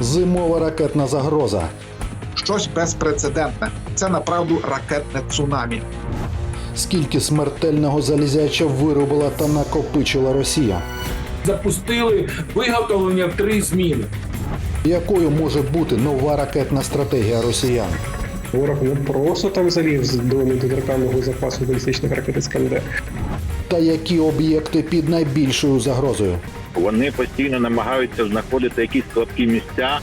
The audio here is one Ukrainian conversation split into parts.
Зимова ракетна загроза. Щось безпрецедентне. Це направду ракетне цунамі. Скільки смертельного залізяча виробила та накопичила Росія? запустили виготовлення в три зміни. Якою може бути нова ракетна стратегія росіян? Ворог не просто там заліз до недоторканного запасу балістичних ракет Іскандер. Та які об'єкти під найбільшою загрозою? Вони постійно намагаються знаходити якісь слабкі місця.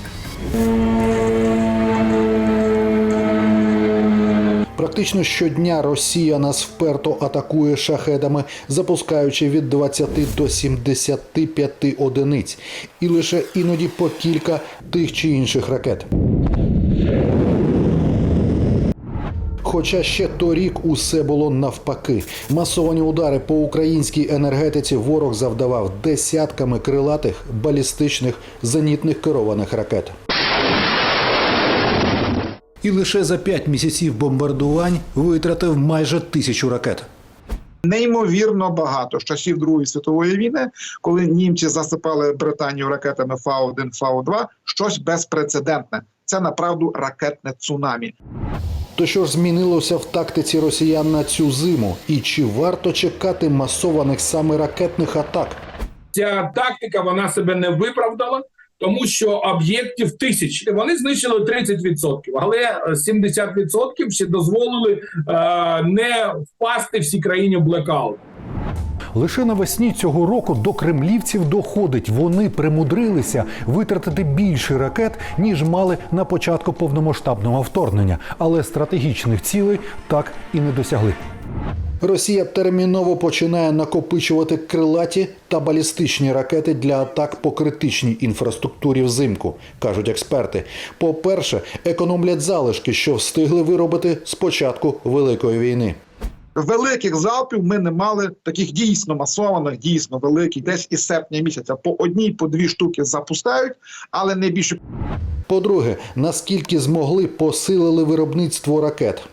Практично щодня Росія нас вперто атакує шахедами, запускаючи від 20 до 75 одиниць, і лише іноді по кілька тих чи інших ракет. Хоча ще торік усе було навпаки. Масовані удари по українській енергетиці ворог завдавав десятками крилатих балістичних зенітних керованих ракет. І лише за п'ять місяців бомбардувань витратив майже тисячу ракет. Неймовірно багато з часів Другої світової війни, коли німці засипали Британію ракетами Фау-1, Фау-2, щось безпрецедентне. Це направду ракетне цунамі. То що ж змінилося в тактиці росіян на цю зиму? І чи варто чекати масованих саме ракетних атак? Ця тактика вона себе не виправдала, тому що об'єктів тисяч вони знищили 30%, але 70% ще дозволили е, не впасти всій країні в блекаут. Лише навесні цього року до кремлівців доходить. Вони примудрилися витратити більше ракет, ніж мали на початку повномасштабного вторгнення, але стратегічних цілей так і не досягли. Росія терміново починає накопичувати крилаті та балістичні ракети для атак по критичній інфраструктурі взимку, кажуть експерти. По-перше, економлять залишки, що встигли виробити з початку великої війни. Великих залпів ми не мали таких дійсно масованих, дійсно великих, десь із серпня місяця. По одній, по дві штуки запускають, але не більше По-друге, наскільки змогли посилили виробництво ракет.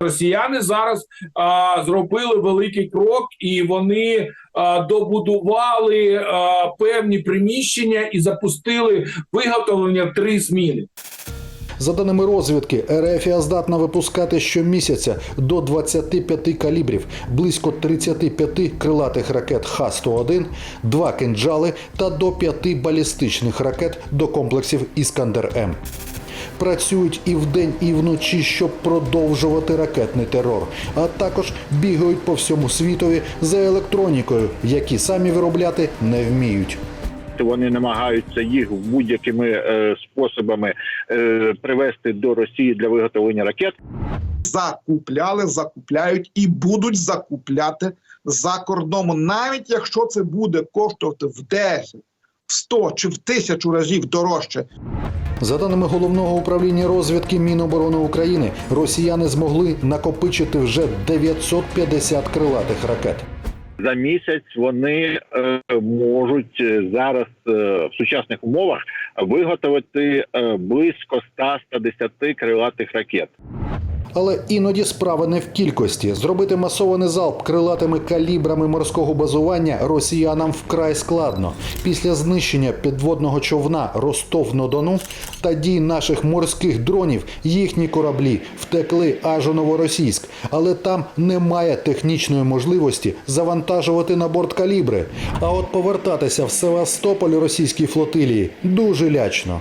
Росіяни зараз а, зробили великий крок, і вони а, добудували а, певні приміщення і запустили виготовлення в три зміни. За даними розвідки, Ерефія здатна випускати щомісяця до 25 калібрів, близько 35 крилатих ракет Х-101, два кинджали та до 5 балістичних ракет до комплексів Іскандер-М. Працюють і вдень, і вночі, щоб продовжувати ракетний терор, а також бігають по всьому світові за електронікою, які самі виробляти не вміють. Вони намагаються їх будь-якими е, способами е, привести до Росії для виготовлення ракет. закупляли, закупляють і будуть закупляти за кордоном, навіть якщо це буде коштувати в 10, в 100 чи в тисячу разів дорожче. За даними головного управління розвідки Міноборони України, росіяни змогли накопичити вже 950 крилатих ракет. За місяць вони е, можуть е, зараз е, в сучасних умовах виготовити близько 100-110 крилатих ракет. Але іноді справа не в кількості. Зробити масований залп крилатими калібрами морського базування росіянам вкрай складно. Після знищення підводного човна Ростов-на-Дону та дій наших морських дронів їхні кораблі втекли аж у новоросійськ, але там немає технічної можливості завантажувати на борт калібри. А от повертатися в Севастополь російській флотилії дуже лячно.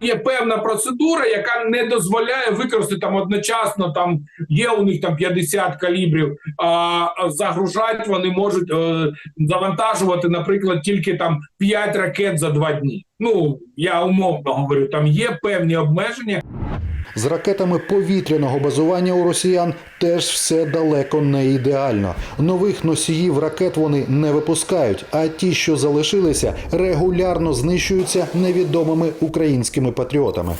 Є певна процедура, яка не дозволяє використати там одночасно. Там є у них там 50 калібрів. А загружати вони можуть е, завантажувати, наприклад, тільки там 5 ракет за 2 дні. Ну я умовно говорю, там є певні обмеження. З ракетами повітряного базування у росіян теж все далеко не ідеально. Нових носіїв ракет вони не випускають, а ті, що залишилися, регулярно знищуються невідомими українськими патріотами.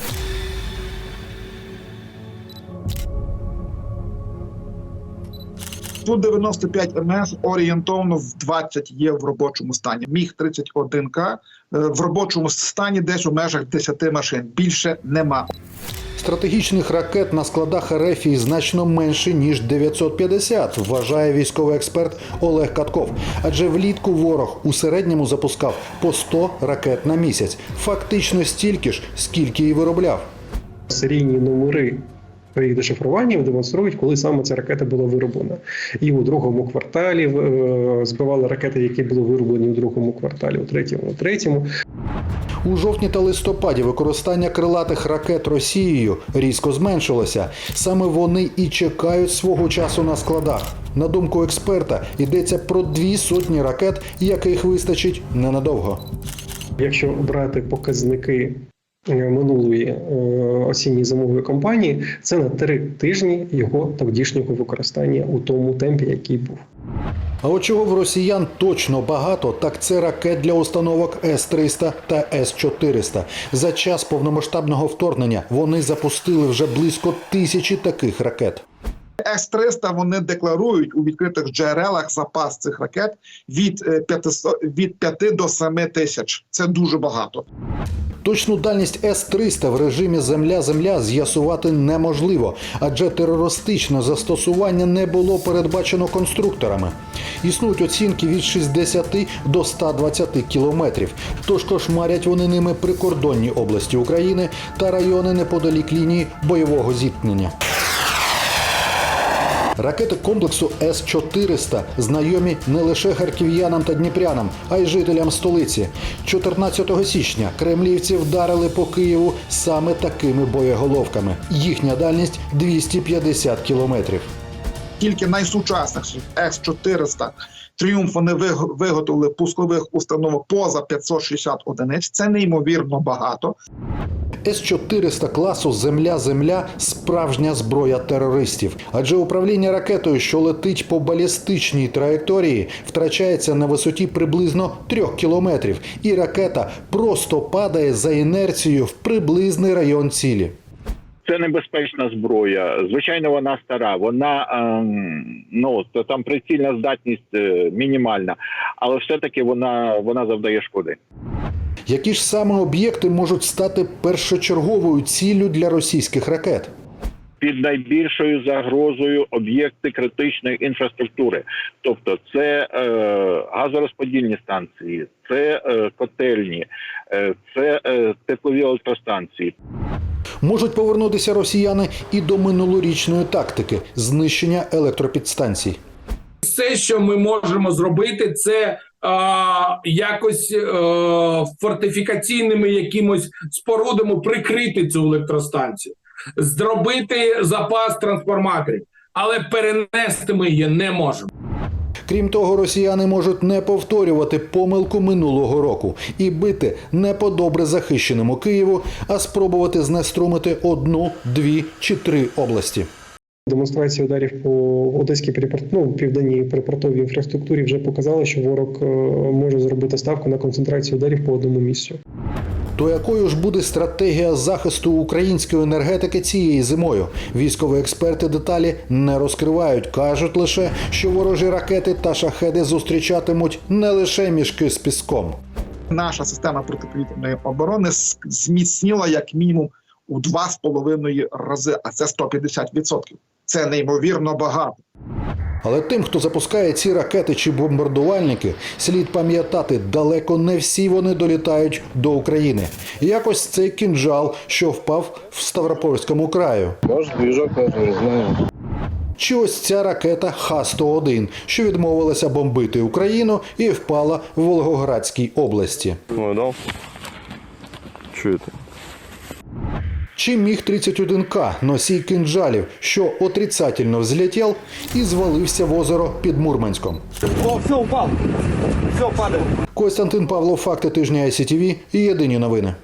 Ту-95 МС орієнтовно в 20 є в робочому стані. Міг 31К е, в робочому стані десь у межах 10 машин. Більше нема. Стратегічних ракет на складах Ерефії значно менше ніж 950, вважає військовий експерт Олег Катков. Адже влітку ворог у середньому запускав по 100 ракет на місяць, фактично стільки ж, скільки і виробляв. Серійні номери їх дешифруванні демонструють, коли саме ця ракета була вироблена. І у другому кварталі е, збивали ракети, які були вироблені у другому кварталі, у третьому, у третьому. У жовтні та листопаді використання крилатих ракет Росією різко зменшилося. Саме вони і чекають свого часу на складах. На думку експерта, йдеться про дві сотні ракет, яких вистачить ненадовго. Якщо брати показники минулої е, осінньої зимової кампанії, це на три тижні його тодішнього використання у тому темпі, який був. А от чого в росіян точно багато, так це ракет для установок С-300 та С-400. За час повномасштабного вторгнення вони запустили вже близько тисячі таких ракет. С-300 вони декларують у відкритих джерелах запас цих ракет від е, 500, від 5 до 7 тисяч. Це дуже багато. Точну дальність С-300 в режимі Земля-Земля з'ясувати неможливо, адже терористичне застосування не було передбачено конструкторами. Існують оцінки від 60 до 120 кілометрів. Тож кошмарять вони ними прикордонні області України та райони неподалік лінії бойового зіткнення. Ракети комплексу С-400 знайомі не лише харків'янам та дніпрянам, а й жителям столиці. 14 січня кремлівці вдарили по Києву саме такими боєголовками. Їхня дальність 250 кілометрів. Тільки найсучасніших С-400 Тріумф вони виготовили пускових установок поза 560 одиниць. Це неймовірно багато. С-400 класу Земля-Земля справжня зброя терористів. Адже управління ракетою, що летить по балістичній траєкторії, втрачається на висоті приблизно 3 кілометрів, і ракета просто падає за інерцією в приблизний район цілі. Це небезпечна зброя. Звичайно, вона стара. Вона ем, ну то там прицільна здатність е, мінімальна, але все-таки вона, вона завдає шкоди. Які ж саме об'єкти можуть стати першочерговою ціллю для російських ракет? Під найбільшою загрозою об'єкти критичної інфраструктури, тобто це е, газорозподільні станції, це е, котельні, е, це е, теплові електростанції. Можуть повернутися росіяни і до минулорічної тактики знищення електропідстанцій. все, що ми можемо зробити, це якось е, фортифікаційними якимось спорудами прикрити цю електростанцію, зробити запас трансформаторів, але перенести ми її не можемо. Крім того, росіяни можуть не повторювати помилку минулого року і бити не по добре захищеному Києву, а спробувати знеструмити одну, дві чи три області. Демонстрація ударів по одеській припорт... ну, південній припортовій інфраструктурі вже показала, що ворог е, може зробити ставку на концентрацію ударів по одному місцю. То якою ж буде стратегія захисту української енергетики цієї зимою? Військові експерти деталі не розкривають, кажуть лише, що ворожі ракети та шахеди зустрічатимуть не лише мішки з піском. Наша система протиповітряної оборони зміцніла як мінімум у 2,5 рази, а це 150%. Це неймовірно багато. Але тим, хто запускає ці ракети чи бомбардувальники, слід пам'ятати, далеко не всі вони долітають до України. Якось цей кінжал, що впав в Ставропольському краю. Может, движок тоже, не знаю. Чи ось ця ракета Х-101, що відмовилася бомбити Україну і впала в Волгоградській області. Дал? Что это? Чи міг 31К носій кинджалів, що отрицательно взлетів і звалився в озеро під Мурманськом. О, все, упав, Все, падає. Костянтин Павлов, факти тижня ICTV і єдині новини.